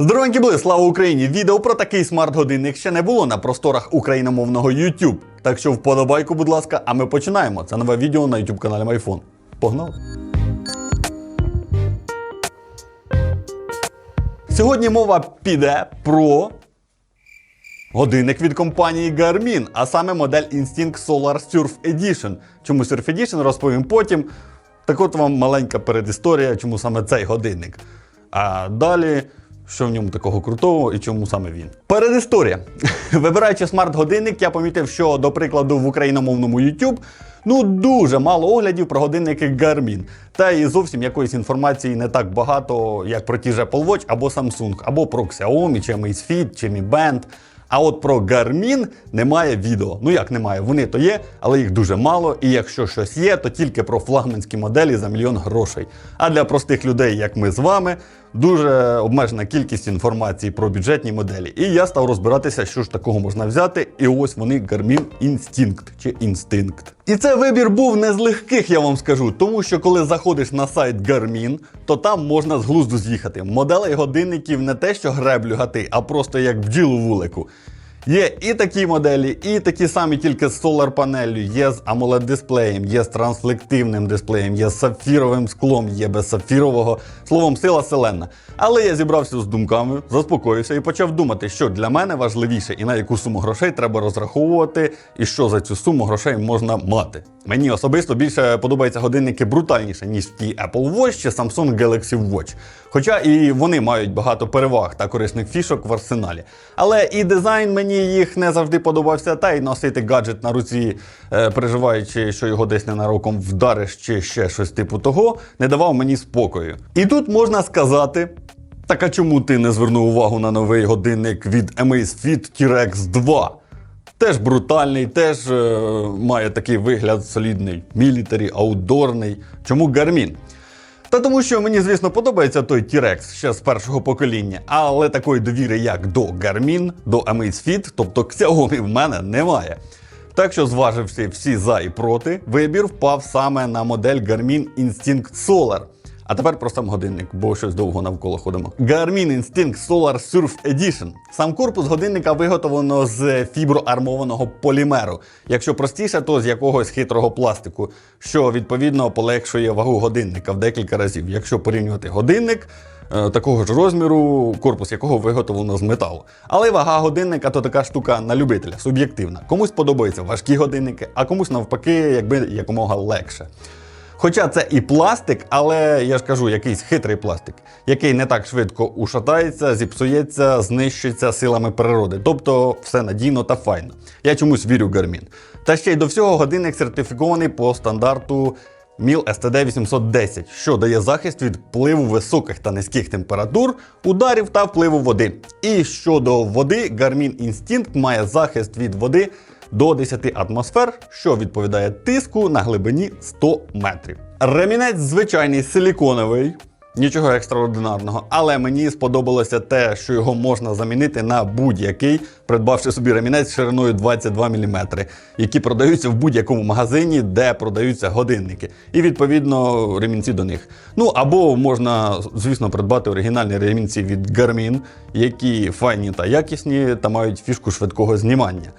Здоровенькі були, слава Україні! Відео про такий смарт-годинник ще не було на просторах україномовного YouTube. Так що вподобайку, будь ласка, а ми починаємо. Це нове відео на YouTube каналі MyPhone. Погнали! Сьогодні мова піде про годинник від компанії Garmin, а саме модель Instinct Solar Surf Edition. Чому Surf Edition розповім потім. Так от вам маленька передісторія, чому саме цей годинник. А далі, що в ньому такого крутого і чому саме він. Передісторія. Вибираючи смарт-годинник, я помітив, що, до прикладу, в україномовному YouTube ну дуже мало оглядів про годинники Garmin. Та і зовсім якоїсь інформації не так багато, як про ті ж Apple Watch або Samsung, або про Xiaomi, чи Amazfit, чи Mi Band. А от про Garmin немає відео. Ну як немає, вони то є, але їх дуже мало. І якщо щось є, то тільки про флагманські моделі за мільйон грошей. А для простих людей, як ми з вами, дуже обмежена кількість інформації про бюджетні моделі. І я став розбиратися, що ж такого можна взяти. І ось вони Garmin Instinct чи Instinct. І це вибір був не з легких, я вам скажу, тому що коли заходиш на сайт Garmin, то там можна з глузду з'їхати. Моделей годинників не те, що греблю гати, а просто як бджілу вулику. Є і такі моделі, і такі самі, тільки з solar панеллю, є з amoled дисплеєм, є з транслективним дисплеєм, є з сапфіровим склом, є без сапфірового. Словом, сила селена. Але я зібрався з думками, заспокоївся і почав думати, що для мене важливіше і на яку суму грошей треба розраховувати, і що за цю суму грошей можна мати. Мені особисто більше подобаються годинники брутальніше, ніж ті Apple Watch чи Samsung Galaxy Watch. Хоча і вони мають багато переваг та корисних фішок в арсеналі. Але і дизайн мені їх не завжди подобався, та й носити гаджет на руці, е, переживаючи, що його десь ненароком вдариш чи ще щось типу того, не давав мені спокою. І тут можна сказати. Так а чому ти не звернув увагу на новий годинник від Amazfit T-Rex 2? Теж брутальний, теж е, має такий вигляд солідний, мілітарі, аутдорний. Чому Garmin? Та тому, що мені, звісно, подобається той T-Rex ще з першого покоління, але такої довіри, як до Garmin, до Amazfit, тобто Xiaomi в мене немає. Так що, зваживши всі за і проти, вибір впав саме на модель Garmin Instinct Solar. А тепер про сам годинник, бо щось довго навколо ходимо. Garmin Instinct Solar Surf Edition. Сам корпус годинника виготовлено з фіброармованого полімеру. Якщо простіше, то з якогось хитрого пластику, що відповідно полегшує вагу годинника в декілька разів. Якщо порівнювати годинник. е, Такого ж розміру, корпус якого виготовлено з металу. Але вага годинника то така штука на любителя, суб'єктивна. Комусь подобаються важкі годинники, а комусь навпаки, якби якомога легше. Хоча це і пластик, але я ж кажу, якийсь хитрий пластик, який не так швидко ушатається, зіпсується, знищиться силами природи. Тобто все надійно та файно. Я чомусь вірю в Garmin. Та ще й до всього годинник сертифікований по стандарту MIL STD 810, що дає захист від впливу високих та низьких температур, ударів та впливу води. І щодо води, Garmin Instinct має захист від води до 10 атмосфер, що відповідає тиску на глибині 100 метрів. Ремінець звичайний силіконовий. Нічого екстраординарного, але мені сподобалося те, що його можна замінити на будь-який, придбавши собі ремінець шириною 22 мм, які продаються в будь-якому магазині, де продаються годинники, і відповідно ремінці до них. Ну або можна, звісно, придбати оригінальні ремінці від Garmin, які файні та якісні та мають фішку швидкого знімання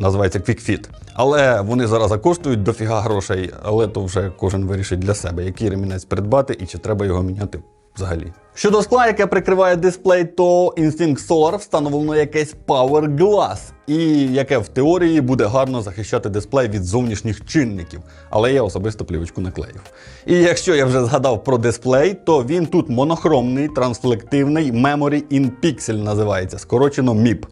називається Quick Fit. Але вони зараз коштують дофіга грошей, але то вже кожен вирішить для себе, який ремінець придбати і чи треба його міняти взагалі. Щодо скла, яке прикриває дисплей, то Instinct Solar встановлено якесь Power Glass, і яке в теорії буде гарно захищати дисплей від зовнішніх чинників. Але я особисто плівочку наклеїв. І якщо я вже згадав про дисплей, то він тут монохромний, трансфлективний Memory in Pixel називається, скорочено MIP.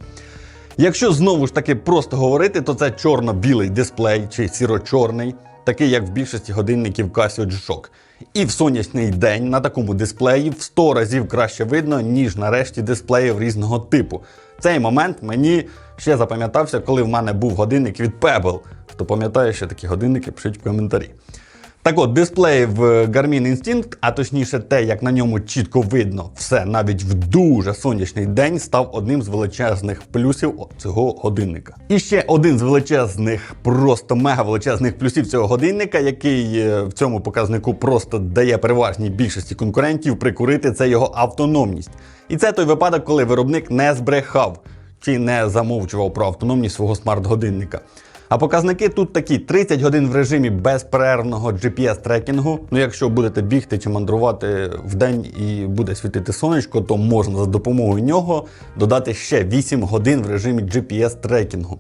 Якщо знову ж таки просто говорити, то це чорно-білий дисплей чи сіро-чорний, такий як в більшості годинників Casio G-Shock. І в сонячний день на такому дисплеї в 100 разів краще видно, ніж на решті дисплеїв різного типу. Цей момент мені ще запам'ятався, коли в мене був годинник від Pebble. Хто пам'ятає, що такі годинники, пишіть в коментарі. Так от, дисплей в Garmin Instinct, а точніше те, як на ньому чітко видно все навіть в дуже сонячний день, став одним з величезних плюсів цього годинника. І ще один з величезних, просто мега величезних плюсів цього годинника, який е, в цьому показнику просто дає переважній більшості конкурентів прикурити, це його автономність. І це той випадок, коли виробник не збрехав чи не замовчував про автономність свого смарт-годинника. А показники тут такі: 30 годин в режимі безперервного GPS-трекінгу. Ну, якщо будете бігти чи мандрувати в день і буде світити сонечко, то можна за допомогою нього додати ще 8 годин в режимі GPS-трекінгу.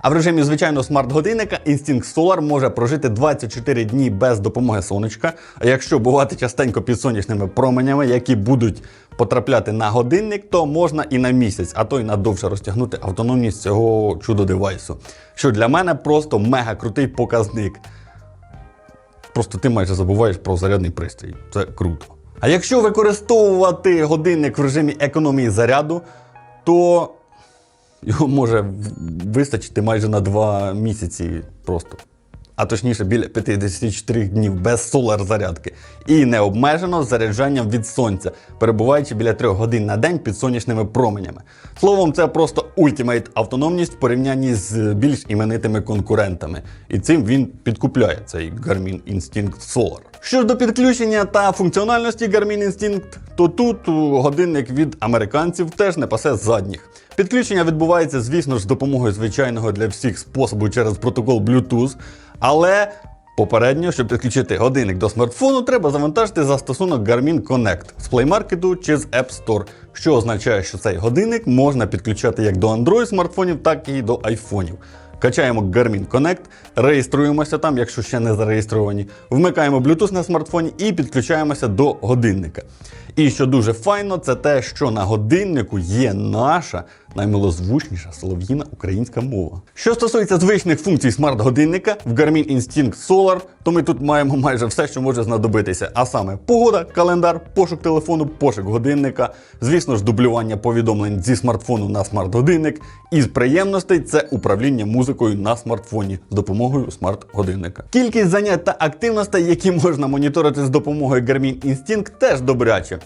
А в режимі звичайного смарт-годинника Instinct Solar може прожити 24 дні без допомоги сонечка. А якщо бувати частенько під сонячними променями, які будуть потрапляти на годинник, то можна і на місяць, а то й на довше розтягнути автономність цього чудо-девайсу. Що для мене просто мега крутий показник. Просто ти майже забуваєш про зарядний пристрій. Це круто. А якщо використовувати годинник в режимі економії заряду, то його може вистачити майже на 2 місяці просто. А точніше, біля 54 днів без солар зарядки. І не обмежено заряджанням від сонця, перебуваючи біля 3 годин на день під сонячними променями. Словом, це просто ультимейт автономність в порівнянні з більш іменитими конкурентами. І цим він підкупляє цей Garmin Instinct Solar. Що ж до підключення та функціональності Garmin Instinct, то тут годинник від американців теж не пасе задніх. Підключення відбувається, звісно ж, з допомогою звичайного для всіх способу через протокол Bluetooth, але попередньо, щоб підключити годинник до смартфону, треба завантажити застосунок Garmin Connect з Play Market чи з App Store, що означає, що цей годинник можна підключати як до Android смартфонів, так і до айфонів. Качаємо Garmin Connect, реєструємося там, якщо ще не зареєстровані, вмикаємо Bluetooth на смартфоні і підключаємося до годинника. І що дуже файно, це те, що на годиннику є наша наймилозвучніша солов'їна українська мова. Що стосується звичних функцій смарт-годинника в Garmin Instinct Solar, то ми тут маємо майже все, що може знадобитися. А саме погода, календар, пошук телефону, пошук годинника, звісно ж, дублювання повідомлень зі смартфону на смарт-годинник. І з приємностей це управління музикою на смартфоні з допомогою смарт-годинника. Кількість занять та активностей, які можна моніторити з допомогою Garmin Instinct, теж добряче.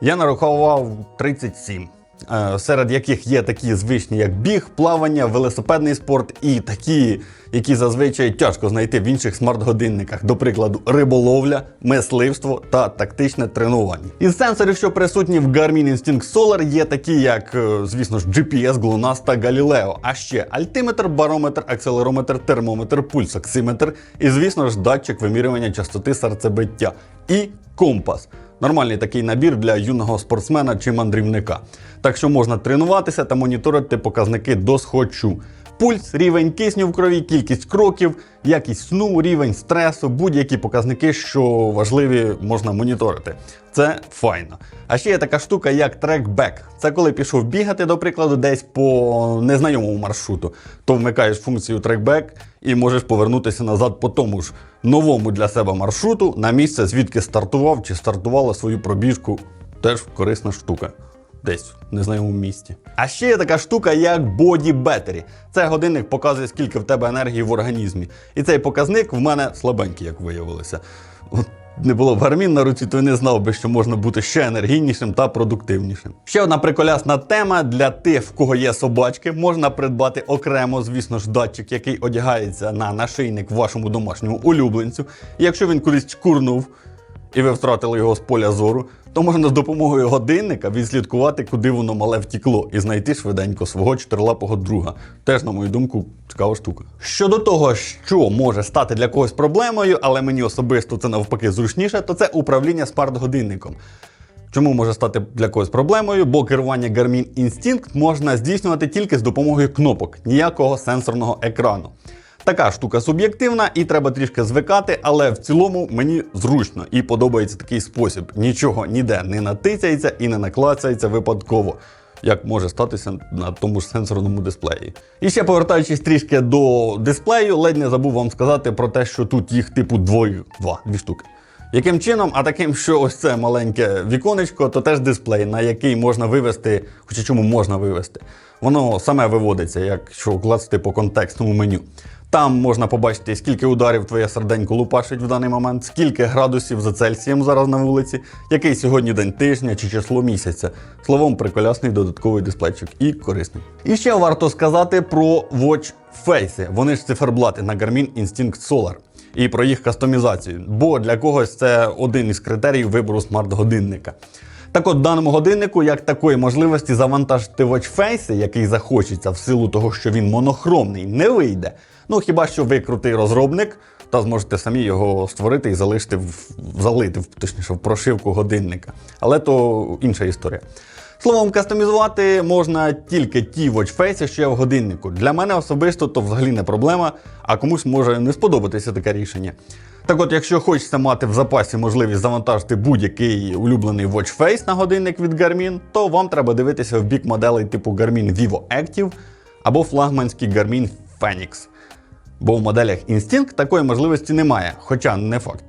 Я нарахував 37. е, Серед яких є такі звичні, як біг, плавання, велосипедний спорт і такі, які зазвичай тяжко знайти в інших смарт-годинниках, до прикладу, риболовля, мисливство та тактичне тренування. Із сенсорів, що присутні в Garmin Instinct Solar, є такі, як, е, звісно ж, GPS, GLONASS та Galileo, а ще альтиметр, барометр, акселерометр, термометр, пульс, оксиметр і, звісно ж, датчик вимірювання частоти серцебиття і компас. Нормальний такий набір для юного спортсмена чи мандрівника. Так що можна тренуватися та моніторити показники досхочу. Пульс, рівень кисню в крові, кількість кроків, якість сну, рівень стресу, будь-які показники, що важливі, можна моніторити. Це файно. А ще є така штука, як трекбек. Це коли пішов бігати, до прикладу, десь по незнайомому маршруту, то вмикаєш функцію трекбек і можеш повернутися назад по тому ж новому для себе маршруту на місце, звідки стартував чи стартувала свою пробіжку. Теж корисна штука. Десь в незнайомому місті. А ще є така штука, як Body Battery. Це годинник показує, скільки в тебе енергії в організмі. І цей показник в мене слабенький, як виявилося. От не було б гармін на руці, то й не знав би, що можна бути ще енергійнішим та продуктивнішим. Ще одна приколясна тема для тих, в кого є собачки, можна придбати окремо, звісно ж, датчик, який одягається на нашийник вашому домашньому улюбленцю. І якщо він кудись чкурнув, і ви втратили його з поля зору, то можна з допомогою годинника відслідкувати, куди воно мале втікло, і знайти швиденько свого чотирилапого друга. Теж, на мою думку, цікава штука. Щодо того, що може стати для когось проблемою, але мені особисто це навпаки зручніше, то це управління смарт-годинником. Чому може стати для когось проблемою? Бо керування Garmin Instinct можна здійснювати тільки з допомогою кнопок, ніякого сенсорного екрану. Така штука суб'єктивна і треба трішки звикати, але в цілому мені зручно і подобається такий спосіб. Нічого ніде не натицяється і не наклацається випадково. Як може статися на тому ж сенсорному дисплеї. І ще повертаючись трішки до дисплею, ледь не забув вам сказати про те, що тут їх типу двоє, два, дві штуки. Яким чином? А таким, що ось це маленьке віконечко, то теж дисплей, на який можна вивести, хоча чому можна вивести. Воно саме виводиться, якщо класти по контекстному меню. Там можна побачити, скільки ударів твоє серденько лупашить в даний момент, скільки градусів за Цельсієм зараз на вулиці, який сьогодні день тижня чи число місяця. Словом, приколясний додатковий дисплейчик і корисний. І ще варто сказати про Watch Face. Вони ж циферблати на Garmin Instinct Solar і про їх кастомізацію, бо для когось це один із критеріїв вибору смарт-годинника. Так от, даному годиннику, як такої можливості завантажити watchface, який захочеться в силу того, що він монохромний, не вийде. Ну хіба що ви крутий розробник, та зможете самі його створити і залишити в залити, точніше, в прошивку годинника. Але то інша історія. Словом, кастомізувати можна тільки ті watchface, що є в годиннику. Для мене особисто то взагалі не проблема, а комусь може не сподобатися таке рішення. Так от, якщо хочеться мати в запасі можливість завантажити будь-який улюблений watchface на годинник від Garmin, то вам треба дивитися в бік моделей типу Garmin Vivo Active або флагманський Garmin Phoenix. Бо в моделях Instinct такої можливості немає. Хоча не факт.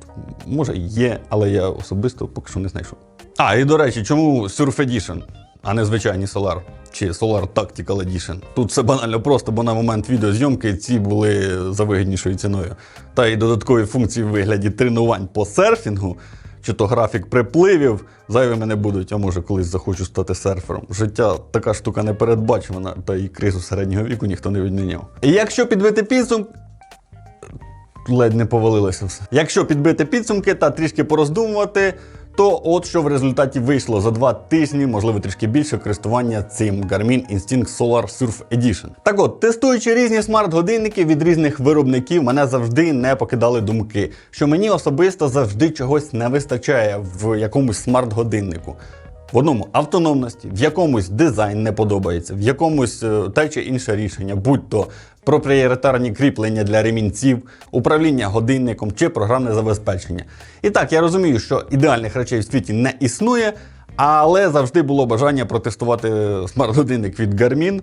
Може є, але я особисто поки що не знайшов. А, і до речі, чому Surf Edition, а не звичайний Solar чи Solar Tactical Edition? Тут все банально просто, бо на момент відеозйомки ці були за вигіднішою ціною. Та й додаткові функції в вигляді тренувань по серфінгу, чи то графік припливів, зайвими не будуть, а може колись захочу стати серфером. Життя така штука непередбачена, та і кризу середнього віку ніхто не відміняв. І якщо підбити підсумки, ледь не повалилося все. Якщо підбити підсумки та трішки пороздумувати, то от що в результаті вийшло за два тижні, можливо трішки більше користування цим Garmin Instinct Solar Surf Edition. Так от, тестуючи різні смарт-годинники від різних виробників, мене завжди не покидали думки, що мені особисто завжди чогось не вистачає в якомусь смарт-годиннику. В одному автономності, в якомусь дизайн не подобається, в якомусь е, те чи інше рішення, будь то проприєтарні кріплення для ремінців, управління годинником чи програмне забезпечення. І так, я розумію, що ідеальних речей в світі не існує, але завжди було бажання протестувати смарт-годинник від Garmin.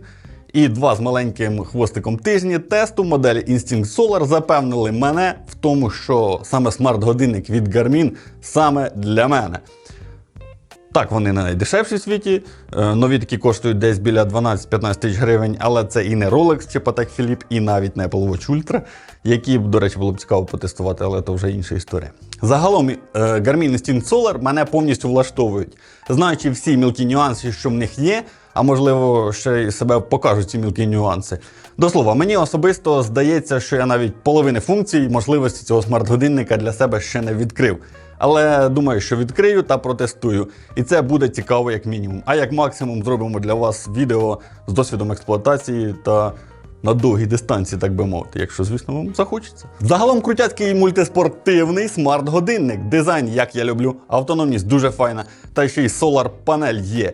І два з маленьким хвостиком тижні тесту моделі Instinct Solar запевнили мене в тому, що саме смарт-годинник від Garmin саме для мене. Так, вони не найдешевші в світі. Е, Нові такі коштують десь біля 12-15 тисяч гривень, але це і не Rolex чи Patek Philippe, і навіть не Apple Watch Ultra, які, до речі, було б цікаво потестувати, але це вже інша історія. Загалом, е, Garmin Instinct Solar мене повністю влаштовують. Знаючи всі мілкі нюанси, що в них є, а можливо, ще й себе покажуть ці мілкі нюанси. До слова, мені особисто здається, що я навіть половини функцій і можливості цього смарт-годинника для себе ще не відкрив. Але думаю, що відкрию та протестую. І це буде цікаво як мінімум. А як максимум зробимо для вас відео з досвідом експлуатації та на довгій дистанції, так би мовити, якщо, звісно, вам захочеться. Загалом крутяцький мультиспортивний смарт-годинник. Дизайн, як я люблю, автономність дуже файна. Та ще й солар панель є,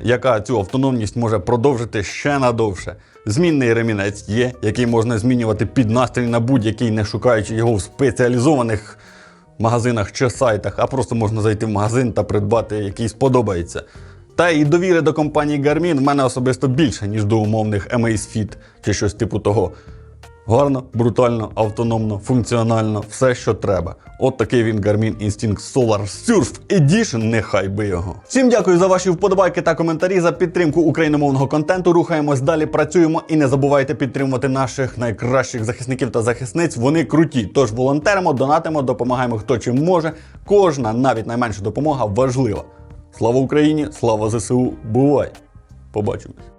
яка цю автономність може продовжити ще надовше. Змінний ремінець є, який можна змінювати під настрій на будь-який, не шукаючи його в спеціалізованих магазинах чи сайтах, а просто можна зайти в магазин та придбати, який сподобається. Та і довіри до компанії Garmin в мене особисто більше, ніж до умовних Amazfit чи щось типу того. Гарно, брутально, автономно, функціонально, все, що треба. От такий він Garmin Instinct Solar Surf Edition, нехай би його. Всім дякую за ваші вподобайки та коментарі, за підтримку україномовного контенту. Рухаємось далі, працюємо і не забувайте підтримувати наших найкращих захисників та захисниць. Вони круті. Тож волонтеримо, донатимо, допомагаємо хто чим може. Кожна, навіть найменша допомога важлива. Слава Україні! Слава ЗСУ! Бувай! Побачимось!